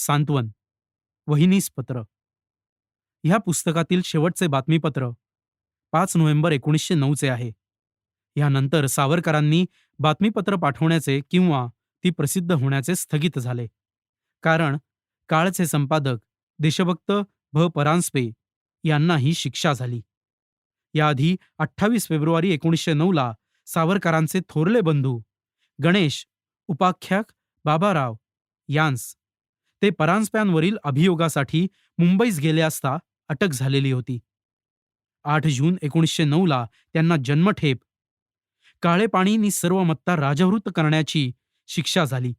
सांत्वन वहिनीस पत्र. ह्या पुस्तकातील शेवटचे बातमीपत्र पाच नोव्हेंबर एकोणीसशे नऊचे आहे. ह्यानंतर सावरकरांनी बातमीपत्र पाठवण्याचे किंवा ती प्रसिद्ध होण्याचे स्थगित झाले. कारण काळचे संपादक देशभक्त भ. परांजपे यांनाही शिक्षा झाली. याआधी अठ्ठावीस फेब्रुवारी एकोणीसशे नऊला सावरकरांचे थोरले बंधू गणेश उपाख्याक बाबाराव यांस ते परांजप्यांवरील अभियोगासाठी मुंबईस गेले असता अटक झालेली होती. आठ जून एकोणीसशे नऊला त्यांना जन्मठेप. काळे पाणीनी सर्व मत्ता राजवृत्त करण्याची शिक्षा झाली.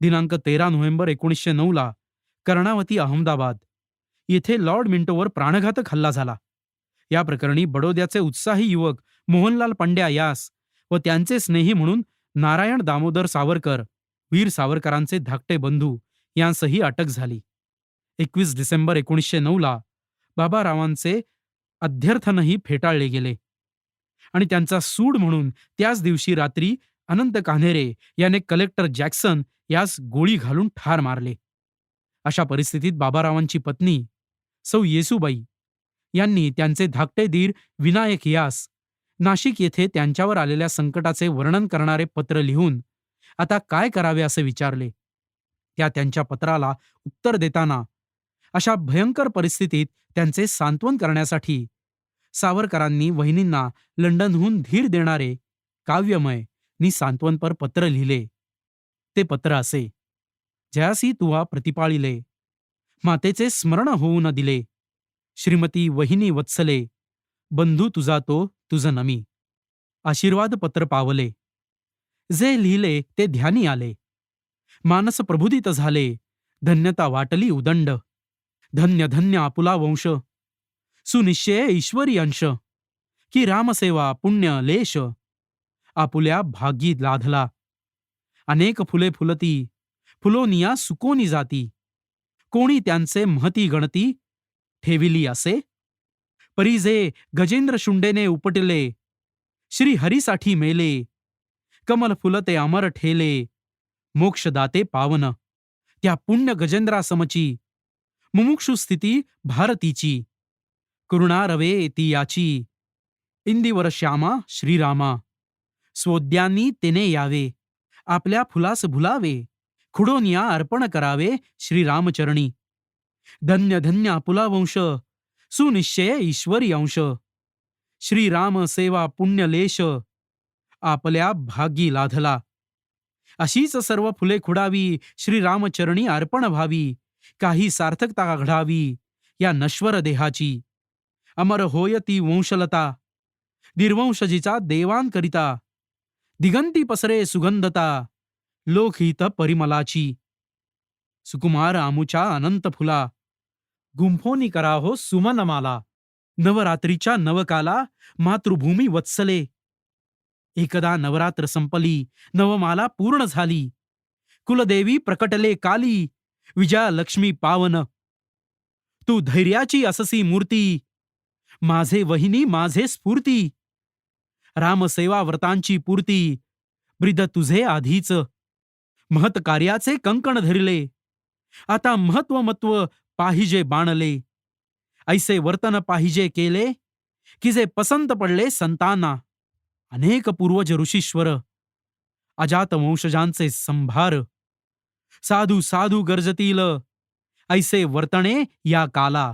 दिनांक तेरा नोव्हेंबर एकोणीसशे नऊला कर्णावती अहमदाबाद येथे लॉर्ड मिंटोवर प्राणघातक हल्ला झाला. या प्रकरणी बडोद्याचे उत्साही युवक मोहनलाल पंड्या यास व त्यांचे स्नेही म्हणून नारायण दामोदर सावरकर वीर सावरकरांचे धाकटे बंधू यांसही अटक झाली. एकवीस डिसेंबर एकोणीसशे नऊला बाबारावांचे अध्यर्थनही फेटाळले गेले. आणि त्यांचा सूड म्हणून त्याच दिवशी रात्री अनंत कान्हेरे याने कलेक्टर जॅक्सन यास गोळी घालून ठार मारले. अशा परिस्थितीत बाबारावांची पत्नी सौ येसुबाई यांनी त्यांचे धाकटे दीर विनायक यास नाशिक येथे त्यांच्यावर आलेल्या संकटाचे वर्णन करणारे पत्र लिहून आता काय करावे असे विचारले? त्या त्यांच्या पत्राला उत्तर देताना अशा भयंकर परिस्थितीत त्यांचे सांत्वन करण्यासाठी सावरकरांनी वहिनींना लंडनहून धीर देणारे काव्यमय नि सांत्वनपर पत्र लिहिले. ते पत्र असे जयासी तुवा प्रतिपाळिले मातेचे स्मरण होऊ न दिले श्रीमती वहिनी वत्सले बंधू तुझा तो तुझ नमी आशीर्वाद पत्र पावले जे लिहिले ते ध्यानी आले मानस प्रबुदित झाले. धन्यता वाटली उदंड. धन्य धन्य आपुला वंश. सुनिश्चय ईश्वरी अंश की रामसेवा पुण्य लेश. आपुल्या भागी लाधला. अनेक फुले फुलती. फुलोनिया सुकोनी जाती. कोणी त्यांचे महती गणती ठेविली असे? परिजे गजेंद्र शुंडेने उपटले. श्री हरीसाठी मेले. कमल फुलते अमर ठेले. मोक्षदाते पावन. त्या पुण्य गजेंद्रासमची. मुमुक्षु स्थिती भारतीची. करुणा रवे ती याची. इंदिवर श्यामा श्रीरामा. स्वोद्यांनी तेने यावे. आपल्या फुलास भुलावे. खुडोनिया अर्पण करावे श्रीरामचरणी. धन्य धन्य आपुला वंश सुनिश्चय ईश्वरी अंश. श्रीराम सेवा पुण्यलेश. आपल्या भागी लाधला. अशीच सर्व फुले खुडावी श्रीरामचरणी अर्पण व्हावी काही सार्थकता घडावी या नश्वर देहाची. अमर होय ती वंशलता निर्वंशजीचा देवान करिता दिगंती पसरे सुगंधता लोकहित परिमलाची. सुकुमार आमुच्या अनंत फुला गुंफोनी कराहो सुमनमाला नवरात्रीच्या नवकाला मातृभूमी वत्सले. एकदा नवरात्र संपली नवमाला पूर्ण झाली. कुलदेवी प्रकटले काली विजया लक्ष्मी पावन. तू धैर्याची अससी मूर्ती माझे वहिनी माझे स्फूर्ती. रामसेवा व्रतांची पूर्ती ब्रिद तुझे आधीच. महत कार्याचे कंकण धरले आता महत्वमत्व पाहिजे बाणले. ऐसे वर्तन पाहिजे केले की जे पसंत पडले संतांना. अनेक पूर्वज ऋषीश्वर अजात वंशजांचे संभार. साधू साधू गरजतील ऐसे वर्तणे या काला.